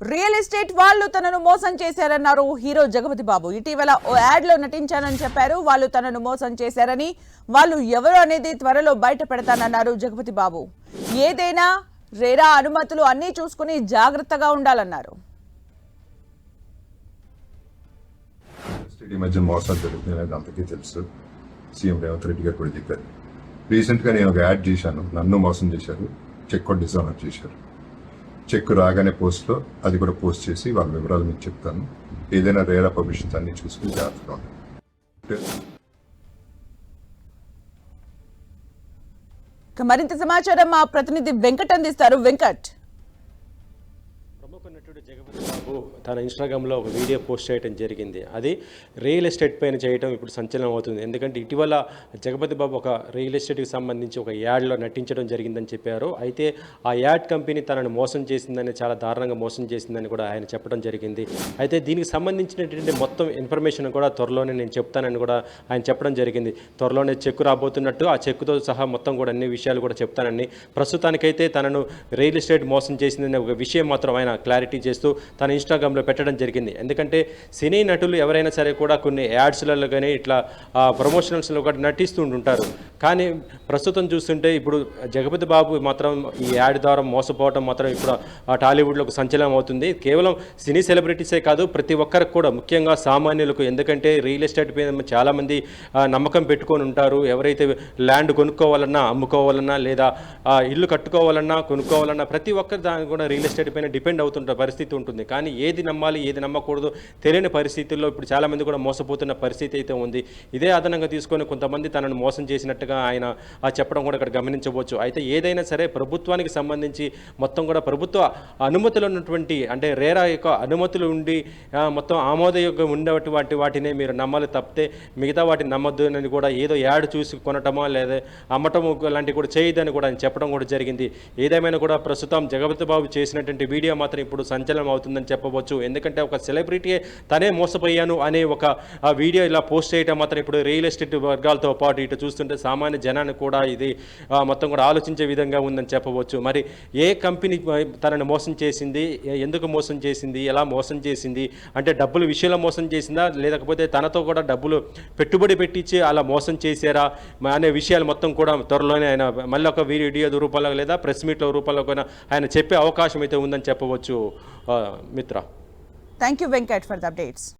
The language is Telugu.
రియల్ ఎస్టేట్ వాళ్ళు తనను మోసం చేశారన్నారు హీరో జగపతి బాబు. ఇటీవల ఓ యాడ్లో నటించానని చెప్పారు. వాళ్ళు తనను మోసం చేశారని వాళ్ళు ఎవరు అనేది త్వరలో బయట పెడతానన్నారు జగపతి బాబు. ఏదైనా రేరా అనుమతులు అన్నీ చూసుకుని జాగ్రత్తగా ఉండాలన్నారు. ఈ మధ్య మోసాలు జరుగుతున్నాయి అందరికీ తెలుసు. సీఎం రేవంత్ రెడ్డి గారు కూడా చెప్పారు. రీసెంట్గా నేను ఒక యాడ్ చేశాను. నన్ను మోసం చేశారు. చెక్ కొట్టి డిసోనర్ చేశారు. చెక్ రాగానే పోస్ట్లో అది కూడా పోస్ట్ చేసి వాళ్ళ వివరాలు మీకు చెప్తాను. ఏదైనా రేరా పబ్లిషన్స్ అన్ని చూసుకుని జాగ్రత్తగా ఉండండి. మరింత సమాచారం మా ప్రతినిధి వెంకట్ అందిస్తారు. వెంకట్. నటుడు జగపతి బాబు తన ఇన్స్టాగ్రామ్లో ఒక వీడియో పోస్ట్ చేయడం జరిగింది. అది రియల్ ఎస్టేట్ పైన చేయడం ఇప్పుడు సంచలనం అవుతుంది. ఎందుకంటే ఇటీవల జగపతి బాబు ఒక రియల్ ఎస్టేట్కి సంబంధించి ఒక యాడ్లో నటించడం జరిగిందని చెప్పారు. అయితే ఆ యాడ్ కంపెనీ తనను మోసం చేసిందని చాలా దారుణంగా మోసం చేసిందని కూడా ఆయన చెప్పడం జరిగింది. అయితే దీనికి సంబంధించినటువంటి మొత్తం ఇన్ఫర్మేషన్ కూడా త్వరలోనే నేను చెప్తానని కూడా ఆయన చెప్పడం జరిగింది. త్వరలోనే చెక్కు రాబోతున్నట్టు ఆ చెక్కుతో సహా మొత్తం కూడా అన్ని విషయాలు కూడా చెప్తానని ప్రస్తుతానికైతే తనను రియల్ ఎస్టేట్ మోసం చేసిందనే ఒక విషయం మాత్రం ఆయన క్లారిటీ చేస్తూ తన ఇన్స్టాగ్రామ్లో పెట్టడం జరిగింది. ఎందుకంటే సినీ నటులు ఎవరైనా సరే కూడా కొన్ని యాడ్స్లలో కానీ ఇట్లా ప్రమోషనల్స్లో కూడా నటిస్తూ ఉంటారు కానీ ప్రస్తుతం చూస్తుంటే ఇప్పుడు జగపతి బాబు మాత్రం ఈ యాడ్ ద్వారా మోసపోవడం మాత్రం ఇప్పుడు టాలీవుడ్లో ఒక సంచలనం అవుతుంది. కేవలం సినీ సెలబ్రిటీసే కాదు ప్రతి ఒక్కరికి కూడా ముఖ్యంగా సామాన్యులకు ఎందుకంటే రియల్ ఎస్టేట్ మీద చాలామంది నమ్మకం పెట్టుకొని ఉంటారు. ఎవరైతే ల్యాండ్ కొనుక్కోవాలన్నా అమ్ముకోవాలన్నా లేదా ఇల్లు కట్టుకోవాలన్నా కొనుక్కోవాలన్నా ప్రతి ఒక్కరు దాని కూడా రియల్ ఎస్టేట్ పైన డిపెండ్ అవుతుంటారు. పరిస్థితి ఉంటుంది. కానీ ఏది నమ్మాలి ఏది నమ్మకూడదు తెలియని పరిస్థితుల్లో ఇప్పుడు చాలామంది కూడా మోసపోతున్న పరిస్థితి అయితే ఉంది. ఇదే అదనంగా తీసుకొని కొంతమంది తనను మోసం చేసినట్టుగా ఆయన ఆ, చెప్పడం కూడా ఇక్కడ గమనించవచ్చు. అయితే ఏదైనా సరే ప్రభుత్వానికి సంబంధించి మొత్తం కూడా ప్రభుత్వ అనుమతులు ఉన్నటువంటి అంటే రేరా యొక్క అనుమతులు ఉండి మొత్తం ఆమోదయోగ్యం ఉండేటువంటి వాటినే మీరు నమ్మాలి తప్పితే మిగతా వాటిని నమ్మద్దు అని కూడా ఏదో యాడ్ చూసి కొనటమో లేదా అమ్మటము లాంటివి కూడా చేయదని కూడా ఆయన చెప్పడం కూడా జరిగింది. ఏదేమైనా కూడా ప్రస్తుతం జగపతి బాబు చేసినటువంటి వీడియో మాత్రం ఇప్పుడు సంచలనం అవుతుందని చెప్పవచ్చు. ఎందుకంటే ఒక సెలబ్రిటీ తనే మోసపోయాను అనే ఒక వీడియో ఇలా పోస్ట్ చేయడం మాత్రం ఇప్పుడు రియల్ ఎస్టేట్ వర్గాలతో పాటు ఇటు చూస్తుంటే సామాన్య జనాన్ని కూడా ఇది మొత్తం కూడా ఆలోచించే విధంగా ఉందని చెప్పవచ్చు. మరి ఏ కంపెనీ తనని మోసం చేసింది ఎందుకు మోసం చేసింది ఎలా మోసం చేసింది అంటే డబ్బులు విషయంలో మోసం చేసిందా లేకపోతే తనతో కూడా డబ్బులు పెట్టుబడి పెట్టించి అలా మోసం చేశారా అనే విషయాలు మొత్తం కూడా త్వరలోనే ఆయన మళ్ళీ ఒక వీడియో రూపంలో లేదా ప్రెస్ మీట్ల రూపంలో కూడా ఆయన చెప్పే అవకాశం అయితే ఉందని చెప్పవచ్చు. Mitra. Thank you, Venkat, for the updates.